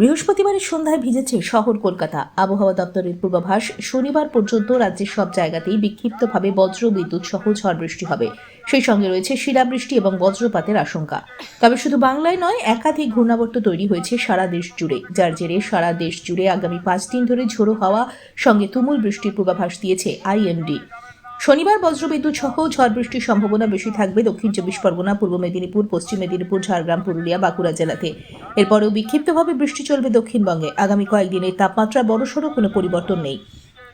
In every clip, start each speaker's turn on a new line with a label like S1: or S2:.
S1: বৃহস্পতিবারের সন্ধ্যায় ভিজেছে শহর কলকাতা। আবহাওয়া দপ্তরের পূর্বাভাস, শনিবার পর্যন্ত রাজ্যের সব জায়গাতেই বিক্ষিপ্তভাবে বজ্র বিদ্যুৎ সহ ঝড় বৃষ্টি হবে। সেই সঙ্গে রয়েছে শিলাবৃষ্টি এবং বজ্রপাতের আশঙ্কা। তবে শুধু বাংলায় নয়, একাধিক ঘূর্ণাবর্ত তৈরি হয়েছে সারা দেশ জুড়ে, যার জেরে সারা দেশ জুড়ে আগামী পাঁচ দিন ধরে ঝোড়ো হাওয়া সঙ্গে তুমুল বৃষ্টির পূর্বাভাস দিয়েছে আইএমডি। শনিবার বজ্রবিদ্যুৎ সহ ঝড় বৃষ্টির সম্ভাবনা বেশি থাকবে দক্ষিণ চব্বিশ পরগনা, পূর্ব মেদিনীপুর, পশ্চিম মেদিনীপুর, ঝাড়গ্রাম, পুরুলিয়া, বাঁকুড়া জেলাতে। এরপরেও বিক্ষিপ্তভাবে বৃষ্টি চলবে দক্ষিণবঙ্গে। আগামী কয়েকদিনের তাপমাত্রা বড়সড়, কোনো পরিবর্তন নেই।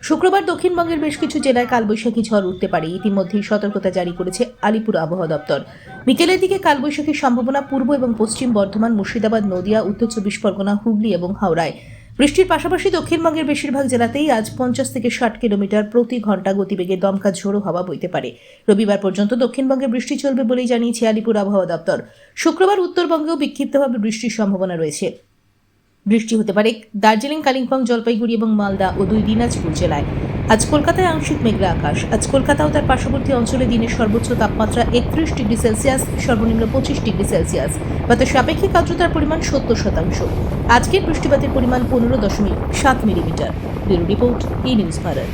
S1: শুক্রবার দক্ষিণবঙ্গের বেশ কিছু জেলায় কালবৈশাখী ঝড় উঠতে পারে। ইতিমধ্যেই সতর্কতা জারি করেছে আলিপুর আবহাওয়া দপ্তর। বিকেলের দিকে কালবৈশাখীর সম্ভাবনা পূর্ব এবং পশ্চিম বর্ধমান, মুর্শিদাবাদ, নদিয়া, উত্তর চব্বিশ পরগনা, হুগলি এবং হাওড়ায়। বৃষ্টির পাশাপাশি দক্ষিণবঙ্গের বেশিরভাগ জেলাতেই আজ পঞ্চাশ থেকে ষাট কিলোমিটার প্রতি ঘণ্টা গতিবেগে দমকা ঝোড়ো হাওয়া বইতে পারে। রবিবার পর্যন্ত দক্ষিণবঙ্গে বৃষ্টি চলবে বলেই জানিয়েছে আলিপুর আবহাওয়া দপ্তর। শুক্রবার উত্তরবঙ্গেও বিক্ষিপ্তভাবে বৃষ্টির সম্ভাবনা রয়েছে। বৃষ্টি হতে পারে দার্জিলিং, কালিম্পং, জলপাইগুড়ি এবং মালদা ও দুই দিনাজপুর জেলায়। আজ কলকাতায় আংশিক মেঘলা আকাশ। আজ কলকাতা ও তার পার্শ্ববর্তী অঞ্চলে দিনের সর্বোচ্চ তাপমাত্রা একত্রিশ ডিগ্রি সেলসিয়াস, সর্বনিম্ন পঁচিশ ডিগ্রি সেলসিয়াস। বাতাস সাপেক্ষিক আর্দ্রতার পরিমাণ সত্তর শতাংশ। আজকের বৃষ্টিপাতের পরিমাণ পনেরো দশমিক সাত millimetre. Bureau report E news Bharat.